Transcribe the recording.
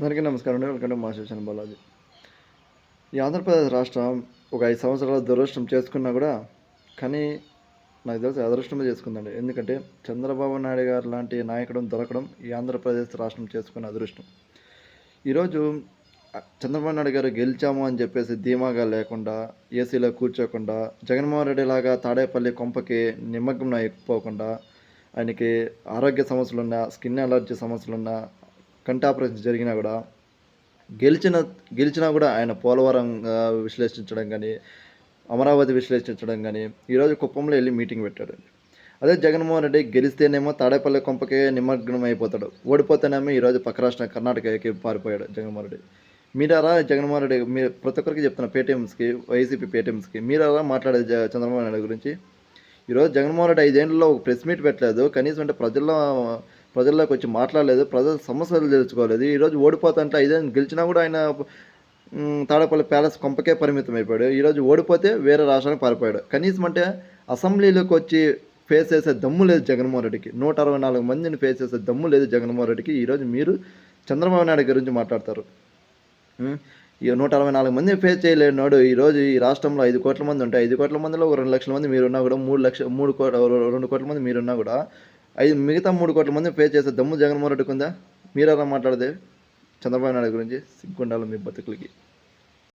అందరికీ నమస్కారం అండి. వెల్కమ్ టు మా శివశన బాలాజీ. ఈ ఆంధ్రప్రదేశ్ రాష్ట్రం ఒక ఐదు సంవత్సరాల దురదృష్టం చేసుకున్నా కూడా కానీ నాకు తెలిసి అదృష్టమే చేసుకుందండి. ఎందుకంటే చంద్రబాబు నాయుడు గారు లాంటి నాయకుడు దొరకడం ఈ ఆంధ్రప్రదేశ్ రాష్ట్రం చేసుకున్న అదృష్టం. ఈరోజు చంద్రబాబు నాయుడు గారు గెలిచాము అని చెప్పేసి ధీమాగా లేకుండా ఏసీలో కూర్చోకుండా జగన్మోహన్ రెడ్డి లాగా తాడేపల్లి కొంపకి నిమగ్నం అయిపోకుండా ఆయనకి ఆరోగ్య సమస్యలున్నా స్కిన్ అలర్జీ సమస్యలున్నా కంటి ఆపరేషన్ జరిగినా కూడా గెలిచిన గెలిచినా కూడా ఆయన పోలవరం విశ్లేషించడం కానీ అమరావతి విశ్లేషించడం కానీ ఈరోజు కుప్పంలో వెళ్ళి మీటింగ్ పెట్టాడు. అదే జగన్మోహన్ రెడ్డి గెలిస్తేనేమో తాడేపల్లి కొంపకే నిమగ్నం అయిపోతాడు. ఓడిపోతేనేమో ఈరోజు పక్క రాష్ట్రం కర్ణాటకకి పారిపోయాడు జగన్మోహన్ రెడ్డి. మీరారా జగన్మోహన్ రెడ్డి మీరు ప్రతి ఒక్కరికి చెప్తున్న పేటీఎంస్కి వైసీపీ పేటీఎంస్కి మీరారా మాట్లాడే జ- చంద్రబాబు నాయుడు గురించి? ఈరోజు జగన్మోహన్ రెడ్డి ఐదేళ్ళలో ఒక ప్రెస్ మీట్ పెట్టలేదు. కనీసం అంటే ప్రజల్లో ప్రజల్లోకి వచ్చి మాట్లాడలేదు ప్రజల సమస్యలు తెలుసుకోలేదు. ఈరోజు ఓడిపోతుంటే ఐదేళ్ళు గెలిచినా కూడా ఆయన తాడపల్లి తాడేపల్లి ప్యాలెస్ కొంపకే పరిమితం అయిపోయాడు. ఈరోజు ఓడిపోతే వేరే రాష్ట్రానికి పారిపోయాడు. కనీసం అంటే అసెంబ్లీలోకి వచ్చి ఫేస్ చేసే దమ్ము లేదు జగన్మోహన్ రెడ్డికి. నూట అరవై నాలుగు మందిని ఫేస్ చేసే దమ్ము లేదు జగన్మోహన్ రెడ్డికి. ఈరోజు మీరు చంద్రబాబు నాయుడు గురించి మాట్లాడతారు. ఈ నూట అరవై నాలుగు మంది ఫేస్ చేయలేనాడు. ఈరోజు ఈ రాష్ట్రంలో ఐదు కోట్ల మంది ఉంటాయి. ఐదు కోట్ల మందిలో ఒక రెండు లక్షల మంది మీరున్నా కూడా మూడు లక్ష మూడు కో రెండు కోట్ల మంది మీరున్నా కూడా ఐదు మిగతా మూడు కోట్ల మంది ఫేస్ చేసే దమ్ము జగన్మోహన్ రెడ్డికి ఉందా మీరెలా మాట్లాడితే చంద్రబాబు నాయుడు గురించి సిగ్గుండాలి మీ బతుకులకి.